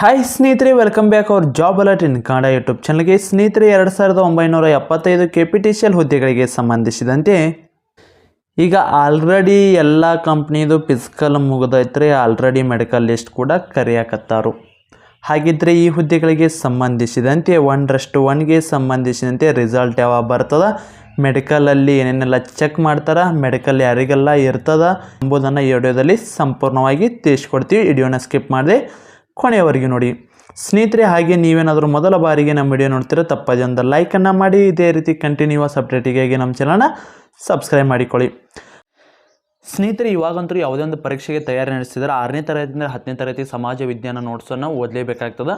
Hi ಸ್ನೇಹಿತರೆ welcome back ಅವ್ರ job alert in Kannada YouTube ಚಾನಲ್ಗೆ ಸ್ನೇಹಿತರೆ, ಎರಡು ಸಾವಿರದ ಒಂಬೈನೂರ ಎಪ್ಪತ್ತೈದು ಕೆ ಪಿ ಟಿ ಸಿ ಹುದ್ದೆಗಳಿಗೆ ಸಂಬಂಧಿಸಿದಂತೆ ಈಗ ಆಲ್ರೆಡಿ ಎಲ್ಲ ಕಂಪ್ನಿದು ಫಿಸಿಕಲ್ ಮುಗಿದೈತ್ರಿ ಆಲ್ರೆಡಿ ಮೆಡಿಕಲ್ ಲಿಸ್ಟ್ ಕೂಡ ಕರೆಯಾಕತ್ತಾರು. ಹಾಗಿದ್ದರೆ ಈ ಹುದ್ದೆಗಳಿಗೆ ಸಂಬಂಧಿಸಿದಂತೆ ಒನ್ರಷ್ಟು ಒನ್ಗೆ ಸಂಬಂಧಿಸಿದಂತೆ ರಿಸಲ್ಟ್ ಯಾವಾಗ ಬರ್ತದ ಮೆಡಿಕಲಲ್ಲಿ ಏನೇನೆಲ್ಲ ಚೆಕ್ ಮಾಡ್ತಾರೆ ಮೆಡಿಕಲ್ ಯಾರಿಗೆಲ್ಲ ಇರ್ತದ ಎಂಬುದನ್ನು ಈ ವಿಡಿಯೋದಲ್ಲಿ ಸಂಪೂರ್ಣವಾಗಿ ತಿಳಿಸ್ಕೊಡ್ತೀವಿ. ವಿಡಿಯೋನ ಸ್ಕಿಪ್ ಮಾಡದೆ. ಕೊನೆಯವರೆಗೆ ನೋಡಿ. ಸ್ನೇಹಿತರೆ, ಹಾಗೆ ನೀವೇನಾದರೂ ಮೊದಲ ಬಾರಿಗೆ ನಮ್ಮ ವಿಡಿಯೋ ನೋಡ್ತೀರಾ ತಪ್ಪದೆ ಒಂದು ಲೈಕನ್ನು ಮಾಡಿ. ಇದೇ ರೀತಿ ಕಂಟಿನ್ಯೂಸ್ ಅಪ್ಡೇಟಿಗಾಗಿ ನಮ್ಮ ಚಾನಲ್ನ ಸಬ್ಸ್ಕ್ರೈಬ್ ಮಾಡಿಕೊಳ್ಳಿ. ಸ್ನೇಹಿತರೆ, ಇವಾಗಂತೂ ಯಾವುದೇ ಒಂದು ಪರೀಕ್ಷೆಗೆ ತಯಾರಿ ನಡೆಸಿದರೆ ಆರನೇ ತರಗತಿಯಿಂದ ಹತ್ತನೇ ತರಗತಿ ಸಮಾಜ ವಿಜ್ಞಾನ ನೋಟ್ಸನ್ನು ಓದಲೇಬೇಕಾಗ್ತದೆ.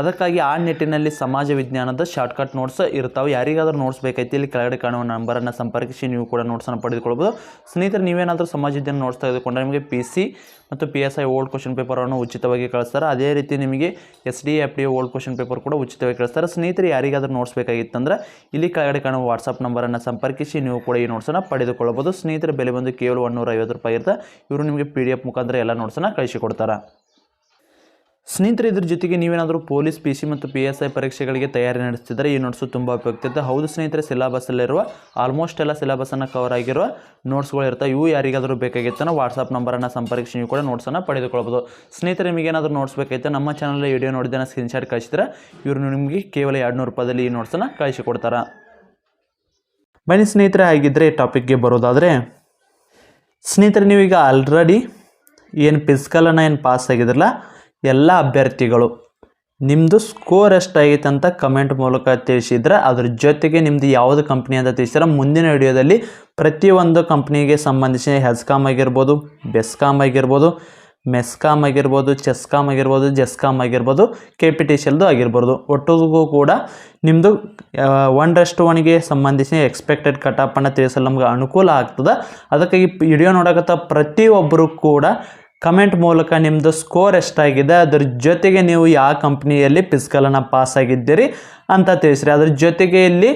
ಅದಕ್ಕಾಗಿ ಆ ನಿಟ್ಟಿನಲ್ಲಿ ಸಮಾಜ ವಿಜ್ಞಾನದ ಶಾರ್ಟ್ಕಟ್ ನೋಟ್ಸ್ ಇರ್ತಾವೆ ಯಾರಿಗಾದರೂ ನೋಟ್ಸ್ ಬೇಕೈತಿ ಇಲ್ಲಿ ಕೆಳಗಡೆ ಕಾಣುವ ನಂಬರನ್ನು ಸಂಪರ್ಕಿಸಿ, ನೀವು ಕೂಡ ನೋಟ್ಸನ್ನು ಪಡೆದುಕೊಳ್ಬೋದು. ಸ್ನೇಹಿತರು, ನೀವೇನಾದರೂ ಸಮಾಜ ವಿಜ್ಞಾನ ನೋಟ್ಸ್ ತೆಗೆದುಕೊಂಡ್ರೆ ನಿಮಗೆ ಪಿ ಸಿ ಮತ್ತು P S I old question ಪೇಪರನ್ನು ಉಚಿತವಾಗಿ ಕಳಿಸ್ತಾರೆ. ಅದೇ ರೀತಿ ನಿಮಗೆ S D F D old question paper ಕೂಡ ಉಚಿತವಾಗಿ ಕಳಿಸ್ತಾರೆ. ಸ್ನೇಹಿತರು, ಯಾರಿಗಾದರೂ ನೋಟ್ಸ್ ಬೇಕಾಗಿತ್ತಂದ್ರೆ ಇಲ್ಲಿ ಕೆಳಗಡೆ ಕಾಣುವ ವಾಟ್ಸಪ್ ನಂಬರನ್ನು ಸಂಪರ್ಕಿಸಿ, ನೀವು ಕೂಡ ಈ ನೋಟ್ಸನ್ನು ಪಡೆದುಕೊಳ್ಳಬಹುದು ಸ್ನೇಹಿತರ, ಬೆಲೆ ಬಂದು ಕೇವಲ ಒನ್ನೂರ ಐವತ್ತು ರೂಪಾಯಿ ಇರುತ್ತೆ. ಇವರು ನಿಮಗೆ ಪಿ ಡಿ ಎಫ್ ಮುಖಾಂತರ ಎಲ್ಲ ನೋಟ್ಸನ್ನು ಕಳಿಸಿಕೊಡ್ತಾರೆ. ಸ್ನೇಹಿತರೆ ಇದ್ರ ಜೊತೆಗೆ ನೀವೇನಾದರೂ ಪೊಲೀಸ್, ಪಿ ಸಿ ಮತ್ತು ಪಿ ಎಸ್ ಐ ಪರೀಕ್ಷೆಗಳಿಗೆ ತಯಾರಿ ನಡೆಸ್ತಿದ್ರೆ ಈ ನೋಟ್ಸು ತುಂಬ ಉಪಯುಕ್ತ ಹೌದು ಸ್ನೇಹಿತರೆ, ಸಿಲೆಬಸ್ಸಲ್ಲಿರುವ ಆಲ್ಮೋಸ್ಟ್ ಎಲ್ಲ ಸಿಲೆಬಸನ್ನು ಕವರ್ ಆಗಿರುವ ನೋಟ್ಸ್ಗಳು ಇರ್ತವೆ. ಇವು ಯಾರಿಗಾದರೂ ಬೇಕಾಗಿತ್ತನ ವಾಟ್ಸಪ್ ನಂಬರನ್ನು ಸಂಪರ್ಕಿಸಿ, ನೀವು ಕೂಡ ನೋಟ್ಸನ್ನು ಪಡೆದುಕೊಳ್ಬೋದು. ಸ್ನೇಹಿತರೆ, ನಿಮಗೆ ಏನಾದರೂ ನೋಟ್ಸ್ ಬೇಕಾಗಿತ್ತು, ನಮ್ಮ ಚಾನಲ್ ವಿಡಿಯೋ ನೋಡಿದ ಸ್ಕ್ರೀನ್ಶಾಟ್ ಕಳಿಸಿದ್ರೆ ಇವರು ನಿಮಗೆ ಕೇವಲ ಎರಡು ನೂರು ಈ ನೋಟ್ಸನ್ನು ಕಳಿಸಿಕೊಡ್ತಾರೆ ಬನ್ನಿ ಸ್ನೇಹಿತರೆ ಆಗಿದ್ದರೆ ಟಾಪಿಕ್ಗೆ ಬರೋದಾದರೆ, ಸ್ನೇಹಿತರೆ, ನೀವೀಗ ಆಲ್ರೆಡಿ ಏನು ಫಿಸಿಕಲನ್ನು ಏನು ಪಾಸ್ ಆಗಿದ್ರಲ್ಲ ಎಲ್ಲ ಅಭ್ಯರ್ಥಿಗಳು. ನಿಮ್ಮದು ಸ್ಕೋರ್ ಎಷ್ಟಾಗಿತ್ತು ಅಂತ ಕಮೆಂಟ್ ಮೂಲಕ ತಿಳಿಸಿದ್ರೆ ಅದ್ರ ಜೊತೆಗೆ ನಿಮ್ಮದು ಯಾವುದು ಕಂಪ್ನಿ ಅಂತ ತಿಳಿಸಿದ್ರೆ ಮುಂದಿನ ವಿಡಿಯೋದಲ್ಲಿ ಪ್ರತಿಯೊಂದು ಕಂಪ್ನಿಗೆ ಸಂಬಂಧಿಸಿದ ಹೆಸ್ಕಾಮ್ ಆಗಿರ್ಬೋದು ಬೆಸ್ಕಾಮ್ ಆಗಿರ್ಬೋದು ಮೆಸ್ಕಾಮ್ ಆಗಿರ್ಬೋದು ಚೆಸ್ಕಾಮ್ ಆಗಿರ್ಬೋದು ಜೆಸ್ಕಾಮ್ ಆಗಿರ್ಬೋದು ಕೆ ಪಿ ಟಿ ಸಿಲ್ದು ಆಗಿರ್ಬೋದು. ಒಟ್ಟಿಗೂ ಕೂಡ ನಿಮ್ಮದು ಒನ್ ರೆಸ್ಟ್ ಒನ್ಗೆ ಸಂಬಂಧಿಸಿ ಎಕ್ಸ್ಪೆಕ್ಟೆಡ್ ಕಟಾಪನ್ನು ತಿಳಿಸಲು ನಮ್ಗೆ ಅನುಕೂಲ ಆಗ್ತದೆ. ಅದಕ್ಕಾಗಿ ವಿಡಿಯೋ ನೋಡಕತ್ತ ಪ್ರತಿಯೊಬ್ಬರು ಕೂಡ ಕಮೆಂಟ್ ಮೂಲಕ ನಿಮ್ಮದು ಸ್ಕೋರ್ ಎಷ್ಟಾಗಿದೆ? ಅದ್ರ ಜೊತೆಗೆ ನೀವು ಯಾವ ಕಂಪ್ನಿಯಲ್ಲಿ ಫಿಸಿಕಲನ್ನು ಪಾಸ್ ಆಗಿದ್ದೀರಿ ಅಂತ ತಿಳಿಸ್ರಿ. ಅದ್ರ ಜೊತೆಗೆ ಇಲ್ಲಿ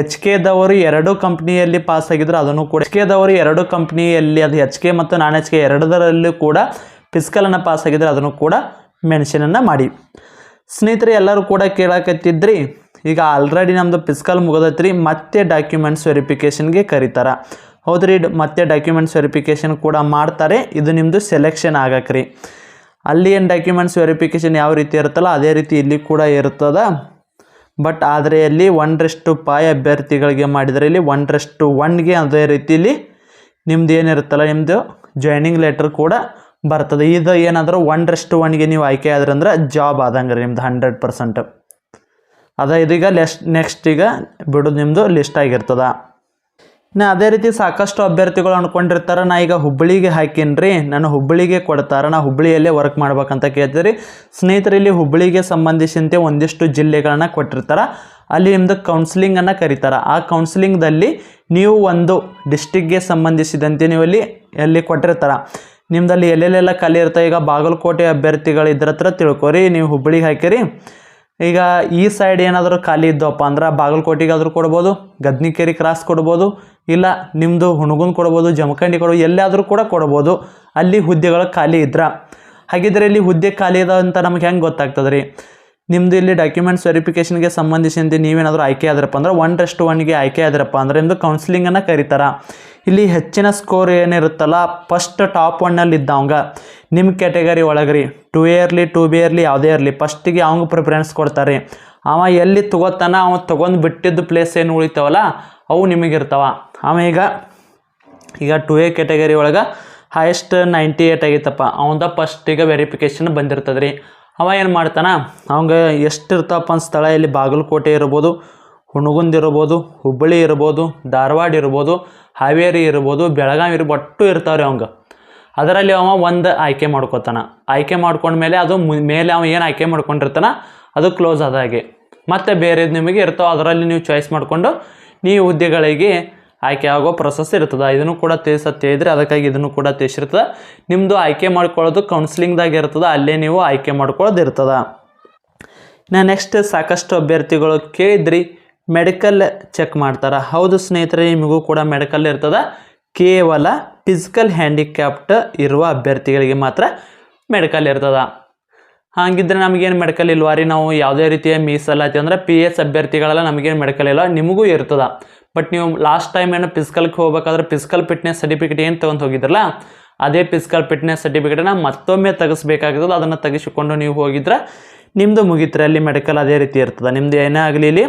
ಎಚ್ ಕೆದವರು ಎರಡು ಕಂಪ್ನಿಯಲ್ಲಿ ಪಾಸ್ ಆಗಿದ್ರು, ಅದನ್ನು ಕೂಡ ಎಚ್ ಕೆದವರು ಎರಡು ಕಂಪ್ನಿಯಲ್ಲಿ ಅದು ಎಚ್ ಕೆ ಮತ್ತು ನಾನ್ ಎಚ್ ಕೆ ಎರಡರಲ್ಲೂ ಕೂಡ ಫಿಸಿಕಲನ್ನು ಪಾಸ್ ಆಗಿದ್ರೆ, ಅದನ್ನು ಕೂಡ ಮೆನ್ಷನನ್ನು ಮಾಡಿ. ಸ್ನೇಹಿತರೆ, ಎಲ್ಲರೂ ಕೂಡ ಕೇಳಾಕತ್ತಿದ್ರಿ, ಈಗ ಆಲ್ರೆಡಿ ನಮ್ಮದು ಫಿಸಿಕಲ್ ಮುಗಿದೈತ್ರಿ, ಮತ್ತೆ ಡಾಕ್ಯುಮೆಂಟ್ಸ್ ವೆರಿಫಿಕೇಷನ್ಗೆ ಕರೀತಾರೆ. ಹೌದ್ರಿ ರೀ ಮತ್ತೆ ಡಾಕ್ಯುಮೆಂಟ್ಸ್ ವೆರಿಫಿಕೇಷನ್ ಕೂಡ ಮಾಡ್ತಾರೆ. ಇದು ನಿಮ್ಮದು ಸೆಲೆಕ್ಷನ್ ಆಗಕ್ರಿ. ಅಲ್ಲಿ ಏನು ಡಾಕ್ಯುಮೆಂಟ್ಸ್ ವೆರಿಫಿಕೇಷನ್ ಯಾವ ರೀತಿ ಇರುತ್ತಲ್ಲ, ಅದೇ ರೀತಿ ಇಲ್ಲಿ ಕೂಡ ಇರ್ತದ. ಬಟ್ ಆದರೆ ಇಲ್ಲಿ ಒಂದರಷ್ಟು ಪಾಯ್ ಅಭ್ಯರ್ಥಿಗಳಿಗೆ ಮಾಡಿದರೆ ಇಲ್ಲಿ ಒಂದರಷ್ಟು ಒನ್ಗೆ ಅದೇ ರೀತಿಲಿ ನಿಮ್ದು ಏನಿರುತ್ತಲ್ಲ ನಿಮ್ಮದು ಜಾಯ್ನಿಂಗ್ ಲೆಟ್ರ್ ಕೂಡ ಬರ್ತದೆ. ಇದು ಏನಾದರೂ ಒಂದರಷ್ಟು ಒನ್ಗೆ ನೀವು ಆಯ್ಕೆ ಆದ್ರೆ ಅಂದ್ರೆ ಜಾಬ್ ಆದಂಗೆ ರೀ ನಿಮ್ದು ಹಂಡ್ರೆಡ್ ಪರ್ಸೆಂಟ್ ಅದ ಇದೀಗ ಲೆಸ್ಟ್ ನೆಕ್ಸ್ಟ್ ಈಗ ಬಿಡೋದು ನಿಮ್ಮದು ಲಿಸ್ಟ್ ಆಗಿರ್ತದ. ನಾ ಅದೇ ರೀತಿ ಸಾಕಷ್ಟು ಅಭ್ಯರ್ಥಿಗಳು ಅಂದ್ಕೊಂಡಿರ್ತಾರೆ ನಾ ಈಗ ಹುಬ್ಬಳ್ಳಿಗೆ ಹಾಕೀನಿ ನಾನು ಹುಬ್ಬಳ್ಳಿಗೆ ಕೊಡ್ತಾರೆ, ನಾ ಹುಬ್ಬಳ್ಳಿಯಲ್ಲೇ ವರ್ಕ್ ಮಾಡ್ಬೇಕಂತ ಕೇಳ್ತೀರಿ ಸ್ನೇಹಿತರಲ್ಲಿ ಹುಬ್ಬಳ್ಳಿಗೆ ಸಂಬಂಧಿಸಿದಂತೆ ಒಂದಿಷ್ಟು ಜಿಲ್ಲೆಗಳನ್ನ ಕೊಟ್ಟಿರ್ತಾರೆ. ಅಲ್ಲಿ ನಿಮ್ಮದು ಕೌನ್ಸಿಲಿಂಗನ್ನು ಕರೀತಾರೆ. ಆ ಕೌನ್ಸಿಲಿಂಗ್ದಲ್ಲಿ ನೀವು ಒಂದು ಡಿಸ್ಟಿಕ್ಗೆ ಸಂಬಂಧಿಸಿದಂತೆ ನೀವು ಅಲ್ಲಿ ಅಲ್ಲಿ ಕೊಟ್ಟಿರ್ತಾರೆ. ನಿಮ್ದಲ್ಲಿ ಎಲ್ಲೆಲ್ಲೆಲ್ಲ ಖಾಲಿ ಇರ್ತಾ ಈಗ ಬಾಗಲಕೋಟೆ ಅಭ್ಯರ್ಥಿಗಳು ಇದ್ರ ಹತ್ರ ತಿಳ್ಕೊರಿ, ನೀವು ಹುಬ್ಬಳ್ಳಿಗೆ ಹಾಕಿರಿ. ಈಗ ಈ ಸೈಡ್ ಏನಾದರೂ ಖಾಲಿ ಇದ್ದವಪ್ಪ ಅಂದ್ರೆ ಬಾಗಲಕೋಟೆಗಾದ್ರೂ ಕೊಡ್ಬೋದು, ಗದ್ನಿಕೇರಿ ಕ್ರಾಸ್ ಕೊಡ್ಬೋದು, ಇಲ್ಲ ನಿಮ್ಮದು ಹುಣಗುನ್ ಕೊಡ್ಬೋದು, ಜಮಖಂಡಿ ಕೊಡ್ಬೋದು ಎಲ್ಲಾದರೂ ಕೂಡ ಕೊಡ್ಬೋದು. ಅಲ್ಲಿ ಹುದ್ದೆಗಳು ಖಾಲಿ ಇದ್ರ. ಹಾಗಿದ್ರೆ ಇಲ್ಲಿ ಹುದ್ದೆ ಖಾಲಿ ಇದೆ ಅಂತ ನಮ್ಗೆ ಹೆಂಗೆ ಗೊತ್ತಾಗ್ತದೆ ರೀ ನಿಮ್ಮದು ಇಲ್ಲಿ ಡಾಕ್ಯುಮೆಂಟ್ಸ್ ವೆರಿಫಿಕೇಷನ್ಗೆ ಸಂಬಂಧಿಸಿದಂತೆ ನೀವೇನಾದರೂ ಆಯ್ಕೆ ಆದ್ರಪ್ಪ ಅಂದ್ರೆ ಒನ್ ರೆಸ್ಟ್ ಒನ್ಗೆ ಆಯ್ಕೆ ಆದ್ರಪ್ಪ ಅಂದ್ರೆ ನಿಮ್ಮದು ಕೌನ್ಸಿಲಿಂಗನ್ನು ಕರೀತಾರೆ. ಇಲ್ಲಿ ಹೆಚ್ಚಿನ ಸ್ಕೋರ್ ಏನಿರುತ್ತಲ್ಲ ಫಸ್ಟ್ ಟಾಪ್ ಒನ್ನಲ್ಲಿ ಇದ್ದವಂಗ ನಿಮ್ಮ ಕ್ಯಾಟಗರಿ ಒಳಗೆ ರೀ two early two B early ಯಾವುದೇ ಇರಲಿ. ಫಸ್ಟಿಗೆ ಅವಂಗೆ ಪ್ರಿಫರೆನ್ಸ್ ಕೊಡ್ತಾರೆ. ಅವ ಎಲ್ಲಿ ತಗೋತಾನ ಅವ ತೊಗೊಂಡು ಬಿಟ್ಟಿದ್ದು ಪ್ಲೇಸ್ ಏನು ಉಳಿತಾವಲ್ಲ, ಅವು ನಿಮಗಿರ್ತಾವ. ಅವ ಈಗ ಈಗ ಟು ಎ ಕ್ಯಾಟಗರಿ ಒಳಗೆ ಹೈಯೆಸ್ಟ್ ನೈಂಟಿ ಏಟ್ ಆಗೈತಪ್ಪ. ಅವಂದ ಫಸ್ಟಿಗೆ ವೆರಿಫಿಕೇಷನ್ ಬಂದಿರ್ತದೆ ರೀ ಅವ ಏನು ಮಾಡ್ತಾನೆ ಅವಂಗ ಎಷ್ಟು ಇರ್ತಾವಪ್ಪ ಅಂತ ಸ್ಥಳ? ಇಲ್ಲಿ ಬಾಗಲಕೋಟೆ ಇರ್ಬೋದು, ಹುಣಗುಂದ್ ಇರ್ಬೋದು, ಹುಬ್ಬಳ್ಳಿ ಇರ್ಬೋದು, ಧಾರವಾಡ ಇರ್ಬೋದು ಹಾವೇರಿ ಇರ್ಬೋದು, ಬೆಳಗಾವಿ ಇರ್ಬೋದು, ಒಟ್ಟು ಇರ್ತಾವ್ರಿ ಅವಂಗೆ. ಅದರಲ್ಲಿ ಅವ ಒಂದು ಆಯ್ಕೆ ಮಾಡ್ಕೋತಾನ. ಆಯ್ಕೆ ಮಾಡ್ಕೊಂಡ್ಮೇಲೆ ಅದು ಮೇಲೆ ಅವ ಏನು ಆಯ್ಕೆ ಮಾಡ್ಕೊಂಡಿರ್ತಾನ? ಅದು ಕ್ಲೋಸ್ ಆದಾಗೆ ಮತ್ತು ಬೇರೆದು ನಿಮಗೆ ಇರ್ತಾವೆ, ಅದರಲ್ಲಿ ನೀವು ಚಾಯ್ಸ್ ಮಾಡಿಕೊಂಡು ನೀವು ಹುದ್ದೆಗಳಿಗೆ ಆಯ್ಕೆ ಆಗೋ ಪ್ರೊಸೆಸ್ ಇರ್ತದೆ. ಇದನ್ನು ಕೂಡ ತಿಳಿಸತ್ತೆ ಇದ್ರೆ ಅದಕ್ಕಾಗಿ ಇದನ್ನು ಕೂಡ ತಿಳಿಸಿರ್ತದೆ. ನಿಮ್ಮದು ಆಯ್ಕೆ ಮಾಡ್ಕೊಳ್ಳೋದು ಕೌನ್ಸಿಲಿಂಗ್ದಾಗ ಇರ್ತದೆ, ಅಲ್ಲೇ ನೀವು ಆಯ್ಕೆ ಮಾಡ್ಕೊಳ್ಳೋದು ಇರ್ತದೆ. ನಾ ನೆಕ್ಸ್ಟ್ ಸಾಕಷ್ಟು ಅಭ್ಯರ್ಥಿಗಳು ಕೇಳಿದ್ರಿ. ಮೆಡಿಕಲ್ ಚೆಕ್ ಮಾಡ್ತಾರೆ? ಹೌದು ಸ್ನೇಹಿತರೆ, ನಿಮಗೂ ಕೂಡ ಮೆಡಿಕಲ್ ಇರ್ತದೆ. ಕೇವಲ ಫಿಸಿಕಲ್ ಹ್ಯಾಂಡಿಕ್ಯಾಪ್ಟ್ ಇರುವ ಅಭ್ಯರ್ಥಿಗಳಿಗೆ ಮಾತ್ರ ಮೆಡಿಕಲ್ ಇರ್ತದೆ. ಹಾಗಿದ್ರೆ ನಮಗೇನು ಮೆಡಿಕಲ್ ಇಲ್ವಾ ರೀ? ನಾವು ಯಾವುದೇ ರೀತಿಯ ಮೀಸಲಾತಿ ಅಂದರೆ ಪಿ ಎಸ್ ಅಭ್ಯರ್ಥಿಗಳೆಲ್ಲ ನಮಗೇನು ಮೆಡಿಕಲ್ ಇಲ್ಲ ನಿಮಗೂ ಇರ್ತದ. ಬಟ್ ನೀವು ಲಾಸ್ಟ್ ಟೈಮ್ ಏನು ಫಿಸಿಕಲ್ಗೆ ಹೋಗ್ಬೇಕಾದ್ರೆ ಫಿಸಿಕಲ್ ಫಿಟ್ನೆಸ್ ಸರ್ಟಿಫಿಕೇಟ್ ಏನು ತೊಗೊಂಡು ಹೋಗಿದ್ರಲ್ಲ, ಅದೇ ಫಿಸಿಕಲ್ ಫಿಟ್ನೆಸ್ ಸರ್ಟಿಫಿಕೇಟನ್ನ ಮತ್ತೊಮ್ಮೆ ತೆಗಿಸ್ಬೇಕಾಗ್ತದೆ ಅದನ್ನು ತೆಗೆಸಿಕೊಂಡು ನೀವು ಹೋಗಿದ್ರೆ ನಿಮ್ಮದು ಮುಗಿತರೆ ಅಲ್ಲಿ ಮೆಡಿಕಲ್ ಅದೇ ರೀತಿ ಇರ್ತದೆ. ನಿಮ್ದು ಏನೇ ಆಗಲಿ ಇಲ್ಲಿ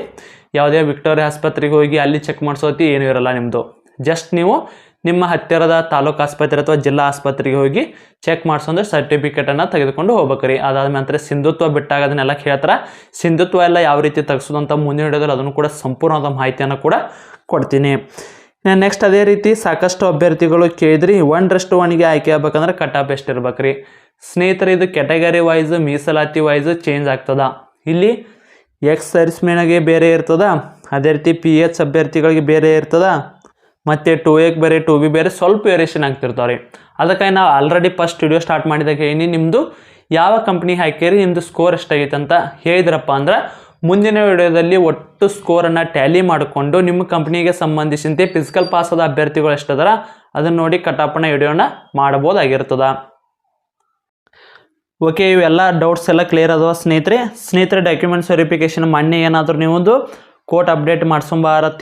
ಯಾವುದೇ ವಿಕ್ಟೋರಿಯಾ ಆಸ್ಪತ್ರೆಗೆ ಹೋಗಿ ಅಲ್ಲಿ ಚೆಕ್ ಮಾಡಿಸೋತಿ ಏನೂ ಇರಲ್ಲ ನಿಮ್ಮದು ಜಸ್ಟ್ ನೀವು ನಿಮ್ಮ ಹತ್ತಿರದ ತಾಲೂಕು ಆಸ್ಪತ್ರೆ ಅಥವಾ ಜಿಲ್ಲಾ ಆಸ್ಪತ್ರೆಗೆ ಹೋಗಿ ಚೆಕ್ ಮಾಡಿಸೋಂದ್ರೆ ಸರ್ಟಿಫಿಕೇಟನ್ನು ತೆಗೆದುಕೊಂಡು ಹೋಗ್ಬೇಕ್ರಿ. ಅದಾದ ನಂತರ ಸಿಂಧುತ್ವ ಬಿಟ್ಟಾಗ ಅದನ್ನೆಲ್ಲ ಕೇಳ್ತಾರೆ ಸಿಂಧುತ್ವ ಎಲ್ಲ ಯಾವ ರೀತಿ ತೆಗೆಸೋದು ಅಂತ ಮುಂದೆ ಹಿಡಿದ್ರೆ ಅದನ್ನು ಕೂಡ ಸಂಪೂರ್ಣವಾದ ಮಾಹಿತಿಯನ್ನು ಕೂಡ ಕೊಡ್ತೀನಿ. ನೆಕ್ಸ್ಟ್ ಅದೇ ರೀತಿ ಸಾಕಷ್ಟು ಅಭ್ಯರ್ಥಿಗಳು ಕೇಳಿದ್ರಿ. ಒನ್ರಷ್ಟು ಒನ್ಗೆ ಆಯ್ಕೆ ಆಗ್ಬೇಕಂದ್ರೆ ಕಟ್ ಆಫ್ ಎಷ್ಟು ಇರ್ಬೇಕ್ರಿ. ಸ್ನೇಹಿತರೆ, ಇದು ಕೆಟಗರಿ ವೈಸ್ ಮೀಸಲಾತಿ ವೈಸ್ ಚೇಂಜ್ ಆಗ್ತದ. ಇಲ್ಲಿ ಎಕ್ಸ್ ಸರ್ವಿಸ್ಮೆನಾಗೆ ಬೇರೆ ಇರ್ತದ? ಅದೇ ರೀತಿ ಪಿ ಎಚ್ ಅಭ್ಯರ್ಥಿಗಳಿಗೆ ಬೇರೆ ಇರ್ತದ? ಮತ್ತು ಟು ಎಕ್ ಬೇರೆ ಟು ಬಿ ಬೇರೆ ಸ್ವಲ್ಪ ವೇರಿಯೇಷನ್ ಆಗ್ತಿರ್ತಾವೆ ರೀ ಅದಕ್ಕಾಗಿ ನಾವು ಆಲ್ರೆಡಿ ಫಸ್ಟ್ ವಿಡಿಯೋ ಸ್ಟಾರ್ಟ್ ಮಾಡಿದಾಗ ಏನಿ ನಿಮ್ಮದು ಯಾವ ಕಂಪ್ನಿ ಹಾಕಿರಿ ನಿಮ್ಮದು ಸ್ಕೋರ್ ಎಷ್ಟಾಗೈತೆ ಅಂತ ಹೇಳಿದ್ರಪ್ಪ ಅಂದ್ರೆ ಮುಂದಿನ ವಿಡಿಯೋದಲ್ಲಿ ಒಟ್ಟು ಸ್ಕೋರನ್ನು ಟ್ಯಾಲಿ ಮಾಡಿಕೊಂಡು ನಿಮ್ಮ ಕಂಪ್ನಿಗೆ ಸಂಬಂಧಿಸಿದಂತೆ ಫಿಸಿಕಲ್ ಪಾಸ್ ಆದ ಅಭ್ಯರ್ಥಿಗಳು ಎಷ್ಟದಾರ ಅದನ್ನು ನೋಡಿ ಕಟಾಪಣ ವಿಡಿಯೋನ ಮಾಡ್ಬೋದಾಗಿರ್ತದ ಓಕೆ ಇವೆಲ್ಲ ಡೌಟ್ಸ್ ಎಲ್ಲ ಕ್ಲಿಯರ್ ಅದಾವ ಸ್ನೇಹಿತರೆ. ಸ್ನೇಹಿತರೆ ಡಾಕ್ಯುಮೆಂಟ್ಸ್ ವೆರಿಫಿಕೇಷನ್ ಮೊನ್ನೆ ಏನಾದರೂ ನೀವೊಂದು ಕೋಟ್ ಅಪ್ಡೇಟ್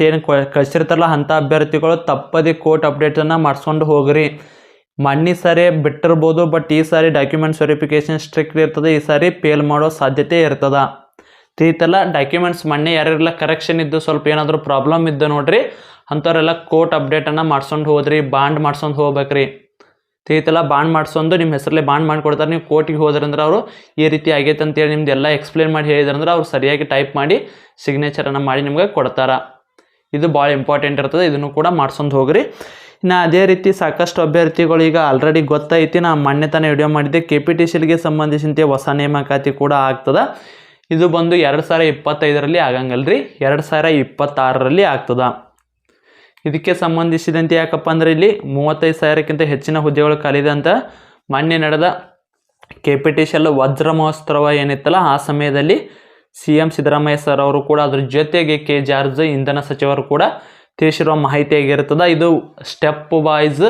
ಏನು ಕಳಿಸಿರ್ತಾರಲ್ಲ ಅಂಥ ಅಭ್ಯರ್ಥಿಗಳು ತಪ್ಪದೆ ಕೋಟ್ ಅಪ್ಡೇಟನ್ನು ಮಾಡಿಸ್ಕೊಂಡು ಹೋಗ್ರಿ. ಮೊನ್ನೆ ಸಾರಿ ಬಿಟ್ಟಿರ್ಬೋದು ಬಟ್ ಈ ಸಾರಿ ಡಾಕ್ಯುಮೆಂಟ್ಸ್ ವೆರಿಫಿಕೇಶನ್ ಸ್ಟ್ರಿಕ್ಟ್ ಇರ್ತದೆ. ಈ ಸಾರಿ ಫೇಲ್ ಮಾಡೋ ಸಾಧ್ಯತೆ ಇರ್ತದೆ. ತೀತೆಲ್ಲ ಡಾಕ್ಯುಮೆಂಟ್ಸ್ ಮೊನ್ನೆ ಯಾರ್ಯಾರೆಲ್ಲ ಕರೆಕ್ಷನ್ ಇದ್ದು ಸ್ವಲ್ಪ ಏನಾದರೂ ಪ್ರಾಬ್ಲಮ್ ಇದ್ದು ನೋಡ್ರಿ. ಅಂಥವ್ರೆಲ್ಲ ಕೋಟ್ ಅಪ್ಡೇಟನ್ನು ಮಾಡ್ಸ್ಕೊಂಡು ಹೋದ್ರಿ ಬಾಂಡ್ ಮಾಡ್ಸ್ಕೊಂಡು ಹೋಗ್ಬೇಕ್ರಿ. ತಿಳಿತಲ್ಲ ಬಾಂಡ್ ಮಾಡಿಸೋದು ನಿಮ್ಮ ಹೆಸರಲ್ಲೇ ಬಾಂಡ್ ಮಾಡಿಕೊಡ್ತಾರೆ. ನೀವು ಕೋರ್ಟಿಗೆ ಹೋದ್ರಂದ್ರೆ ಅವರು ಈ ರೀತಿ ಆಗೈತೆ ಅಂತೇಳಿ ನಿಮ್ದು ಎಲ್ಲ ಎಕ್ಸ್ಪ್ಲೇನ್ ಮಾಡಿ ಹೇಳಿದ್ರಂದ್ರೆ ಅವ್ರು ಸರಿಯಾಗಿ ಟೈಪ್ ಮಾಡಿ ಸಿಗ್ನೇಚರನ್ನು ಮಾಡಿ ನಿಮ್ಗೆ ಕೊಡ್ತಾರೆ. ಇದು ಭಾಳ ಇಂಪಾರ್ಟೆಂಟ್ ಇರ್ತದೆ. ಇದನ್ನು ಕೂಡ ಮಾಡ್ಸೊಂದು ಹೋಗ್ರಿ. ಇನ್ನು ಅದೇ ರೀತಿ ಸಾಕಷ್ಟು ಅಭ್ಯರ್ಥಿಗಳು ಈಗ ಆಲ್ರೆಡಿ ಗೊತ್ತೈತಿ. ನಾನು ಮೊನ್ನೆ ತಾನೇ ವಿಡಿಯೋ ಮಾಡಿದ್ದೆ. ಕೆ ಪಿ ಟಿ ಸಿಲ್ಗೆ ಸಂಬಂಧಿಸಿದಂತೆ ಹೊಸ ನೇಮಕಾತಿ ಕೂಡ ಆಗ್ತದೆ. ಇದು ಬಂದು ಎರಡು ಸಾವಿರ ಇಪ್ಪತ್ತೈದರಲ್ಲಿ ಆಗಂಗಲ್ರಿ. ಎರಡು ಸಾವಿರ ಇಪ್ಪತ್ತಾರರಲ್ಲಿ ಆಗ್ತದೆ. ಇದಕ್ಕೆ ಸಂಬಂಧಿಸಿದಂತೆ ಯಾಕಪ್ಪ ಅಂದರೆ ಇಲ್ಲಿ ಮೂವತ್ತೈದು ಸಾವಿರಕ್ಕಿಂತ ಹೆಚ್ಚಿನ ಹುದ್ದೆಗಳು ಖಾಲಿದೆ ಅಂತ ಮೊನ್ನೆ ನಡೆದ ಕೆ ಪಿ ಟಿ ಸಿ ವಜ್ರ ಮಹೋತ್ಸವ ಏನಿತ್ತಲ್ಲ, ಆ ಸಮಯದಲ್ಲಿ ಸಿ ಎಂ ಸಿದ್ದರಾಮಯ್ಯ ಸರ್ ಅವರು ಕೂಡ ಅದ್ರ ಜೊತೆಗೆ ಕೆ ಜಾರ್ಜ್ ಇಂಧನ ಸಚಿವರು ಕೂಡ ತಿಳಿಸಿರುವ ಮಾಹಿತಿಯಾಗಿರ್ತದೆ ಇದು ಸ್ಟೆಪ್ ವೈಸ್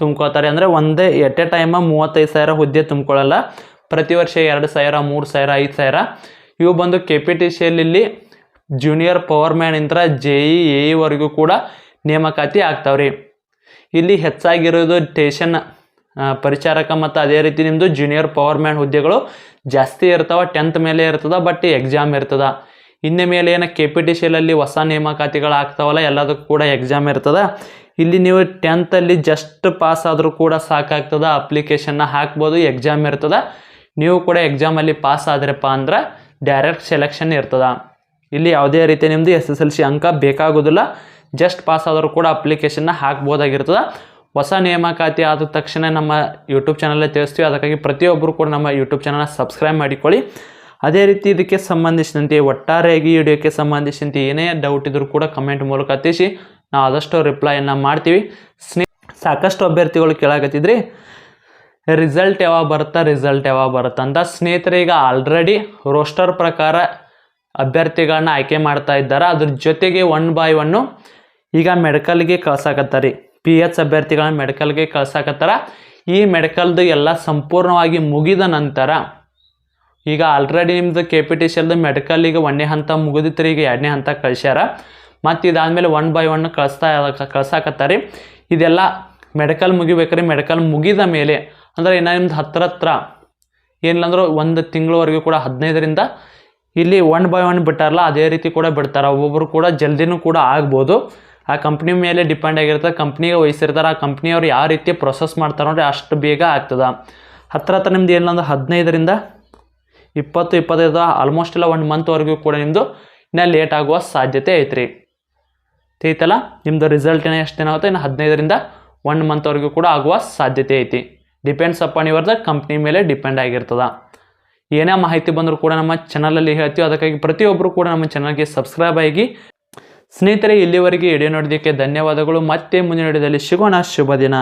ತುಂಬ್ಕೋತಾರೆ ಅಂದರೆ ಒಂದೇ ಎಟ್ ಎ ಟೈಮ ಮೂವತ್ತೈದು ಸಾವಿರ ಹುದ್ದೆ ತುಂಬ್ಕೊಳ್ಳಲ್ಲ. ಪ್ರತಿ ವರ್ಷ ಎರಡು ಸಾವಿರ, ಮೂರು ಸಾವಿರ, ಐದು ಸಾವಿರ. ಇವು ಬಂದು ಕೆ ಪಿ ಟಿ ಸಿಯಲ್ಲಿ ಜೂನಿಯರ್ ಪವರ್ ಮ್ಯಾನ್ ಇಂದ ಜೆ ಇ ಎ ವರೆಗೂ ಕೂಡ ನೇಮಕಾತಿ ಆಗ್ತಾವ್ರಿ. ಇಲ್ಲಿ ಹೆಚ್ಚಾಗಿರೋದು ಟೇಷನ್ ಪರಿಚಾರಕ ಮತ್ತು ಅದೇ ರೀತಿ ನಿಮ್ಮದು ಜೂನಿಯರ್ ಪವರ್ ಮ್ಯಾನ್ ಹುದ್ದೆಗಳು ಜಾಸ್ತಿ ಇರ್ತಾವ ಟೆಂತ್ ಮೇಲೆ ಇರ್ತದೆ ಬಟ್ ಎಕ್ಸಾಮ್ ಇರ್ತದೆ. ಇನ್ನು ಮೇಲೆ ಏನು ಕೆ ಪಿ ಟಿ ಸಿಲಲ್ಲಿ ಹೊಸ ನೇಮಕಾತಿಗಳು ಆಗ್ತಾವಲ್ಲ, ಎಲ್ಲದಕ್ಕೂ ಕೂಡ ಎಕ್ಸಾಮ್ ಇರ್ತದೆ. ಇಲ್ಲಿ ನೀವು ಟೆಂತಲ್ಲಿ ಜಸ್ಟ್ ಪಾಸ್ ಆದರೂ ಕೂಡ ಸಾಕಾಗ್ತದೆ ಅಪ್ಲಿಕೇಶನ್ನ ಹಾಕ್ಬೋದು ಎಕ್ಸಾಮ್ ಇರ್ತದೆ. ನೀವು ಕೂಡ ಎಕ್ಸಾಮಲ್ಲಿ ಪಾಸ್ ಆದ್ರಪ್ಪ ಅಂದ್ರೆ ಡೈರೆಕ್ಟ್ ಸೆಲೆಕ್ಷನ್ ಇರ್ತದೆ. ಇಲ್ಲಿ ಯಾವುದೇ ರೀತಿ ನಿಮ್ಮದು ಎಸ್ ಎಸ್ ಎಲ್ ಸಿ ಅಂಕ ಬೇಕಾಗೋದಿಲ್ಲ. ಜಸ್ಟ್ ಪಾಸ್ ಆದರೂ ಕೂಡ ಅಪ್ಲಿಕೇಶನ್ನ ಹಾಕ್ಬೋದಾಗಿರ್ತದೆ. ಹೊಸ ನೇಮಕಾತಿ ಆದ ತಕ್ಷಣ ನಮ್ಮ ಯೂಟ್ಯೂಬ್ ಚಾನಲ್ಲೇ ತಿಳಿಸ್ತೀವಿ. ಅದಕ್ಕಾಗಿ ಪ್ರತಿಯೊಬ್ಬರು ಕೂಡ ನಮ್ಮ ಯೂಟ್ಯೂಬ್ ಚಾನಲ್ನ ಸಬ್ಸ್ಕ್ರೈಬ್ ಮಾಡಿಕೊಳ್ಳಿ. ಅದೇ ರೀತಿ ಇದಕ್ಕೆ ಸಂಬಂಧಿಸಿದಂತೆ ಒಟ್ಟಾರೆಯಾಗಿ ವಿಡಿಯೋಕ್ಕೆ ಸಂಬಂಧಿಸಿದಂತೆ ಏನೇ ಡೌಟ್ ಇದ್ದರೂ ಕೂಡ ಕಮೆಂಟ್ ಮೂಲಕ ತಿಳಿಸಿ. ನಾವು ಆದಷ್ಟು ರಿಪ್ಲೈಯನ್ನು ಮಾಡ್ತೀವಿ. ಸ್ನೇಹ ಸಾಕಷ್ಟು ಅಭ್ಯರ್ಥಿಗಳು ಕೇಳಾಕತ್ತಿದ್ರಿ. ರಿಸಲ್ಟ್ ಯಾವಾಗ ಬರುತ್ತಾ ರಿಸಲ್ಟ್ ಯಾವಾಗ ಬರುತ್ತಾ ಅಂತ ಸ್ನೇಹಿತರೆ, ಈಗ ಆಲ್ರೆಡಿ ರೋಸ್ಟರ್ ಪ್ರಕಾರ ಅಭ್ಯರ್ಥಿಗಳನ್ನ ಆಯ್ಕೆ ಮಾಡ್ತಾ ಇದ್ದಾರೆ. ಅದ್ರ ಜೊತೆಗೆ ಒನ್ ಬೈ ಒನ್ನು ಈಗ ಮೆಡಿಕಲ್ಗೆ ಕಳ್ಸಾಕತ್ತಾರಿ. P H ಅಭ್ಯರ್ಥಿಗಳನ್ನ ಮೆಡಿಕಲ್ಗೆ ಕಳ್ಸಾಕತ್ತಾರ. ಈ ಮೆಡಿಕಲ್ದು ಎಲ್ಲ ಸಂಪೂರ್ಣವಾಗಿ ಮುಗಿದ ನಂತರ, ಈಗ ಆಲ್ರೆಡಿ ನಿಮ್ಮದು ಕೆ ಪಿ ಟಿ ಸಿಲ್ದು ಮೆಡಿಕಲ್ ಈಗ ಒಂದನೇ ಹಂತ ಮುಗಿದಿತ್ತು ಈಗ ಎರಡನೇ ಹಂತ ಕಳಿಸ್ಯಾರ. ಮತ್ತು ಇದಾದಮೇಲೆ ಒನ್ ಬೈ ಒನ್ ಕಳಿಸ್ತಾ ಕಳ್ಸಾಕತ್ತಾರಿ. ಇದೆಲ್ಲ ಮೆಡಿಕಲ್ ಮುಗಿಬೇಕ್ರಿ ಮೆಡಿಕಲ್ ಮುಗಿದ ಮೇಲೆ, ಅಂದರೆ ಇನ್ನು ನಿಮ್ದು ಹತ್ರ ಹತ್ರ ಏನಿಲ್ಲಂದ್ರೂ ಒಂದು ತಿಂಗಳವರೆಗೂ ಕೂಡ ಹದಿನೈದರಿಂದ ಇಲ್ಲಿ ಒನ್ ಬೈ ಒನ್ ಬಿಟ್ಟಾರಲ್ಲ, ಅದೇ ರೀತಿ ಕೂಡ ಬಿಡ್ತಾರೆ. ಒಬ್ಬೊಬ್ಬರು ಕೂಡ ಜಲ್ದಿನೂ ಕೂಡ ಆಗ್ಬೋದು. ಆ ಕಂಪ್ನಿ ಮೇಲೆ ಡಿಪೆಂಡ್ ಆಗಿರ್ತದೆ ಕಂಪ್ನಿಗೆ ವಹಿಸಿರ್ತಾರೆ, ಆ ಕಂಪ್ನಿಯವ್ರು ಯಾವ ರೀತಿ ಪ್ರೊಸೆಸ್ ಮಾಡ್ತಾರೆ ನೋಡಿ ಅಷ್ಟು ಬೇಗ ಆಗ್ತದೆ. ಹತ್ರ ಹತ್ರ ನಿಮ್ದು ಏನಿಲ್ಲ ಹದಿನೈದರಿಂದ ಇಪ್ಪತ್ತು ಇಪ್ಪತ್ತೈದು ಆಲ್ಮೋಸ್ಟ್ ಎಲ್ಲ ಒಂದು ಮಂತ್ವರೆಗೂ ಕೂಡ ನಿಮ್ಮದು ಇನ್ನೂ ಲೇಟ್ ಆಗುವ ಸಾಧ್ಯತೆ ಐತ್ರಿ. ಐತಲ್ಲ? ನಿಮ್ಮದು ರಿಸಲ್ಟ್ ಏನೋ ಎಷ್ಟು ಏನಾಗುತ್ತೆ ಇನ್ನು ಹದಿನೈದರಿಂದ ಒನ್ ಮಂತ್ವರೆಗೂ ಕೂಡ ಆಗುವ ಸಾಧ್ಯತೆ ಐತಿ. ಡಿಪೆಂಡ್ಸ್ ಅಪಾನ್ ಇವರ್ದ ಕಂಪ್ನಿ ಮೇಲೆ ಡಿಪೆಂಡ್ ಆಗಿರ್ತದೆ. ಏನೇ ಮಾಹಿತಿ ಬಂದರೂ ಕೂಡ ನಮ್ಮ ಚಾನಲಲ್ಲಿ ಹೇಳ್ತೀವಿ. ಅದಕ್ಕಾಗಿ ಪ್ರತಿಯೊಬ್ಬರು ಕೂಡ ನಮ್ಮ ಚಾನಲ್ಗೆ ಸಬ್ಸ್ಕ್ರೈಬ್ ಆಗಿ ಸ್ನೇಹಿತರೆ ಇಲ್ಲಿವರೆಗೆ ವಿಡಿಯೋ ನೋಡೋದಕ್ಕೆ ಧನ್ಯವಾದಗಳು. ಮತ್ತೆ ಮುಂದಿನ ವಿಡಿಯೋದಲ್ಲಿ ಸಿಗೋಣ. ಶುಭ ದಿನ.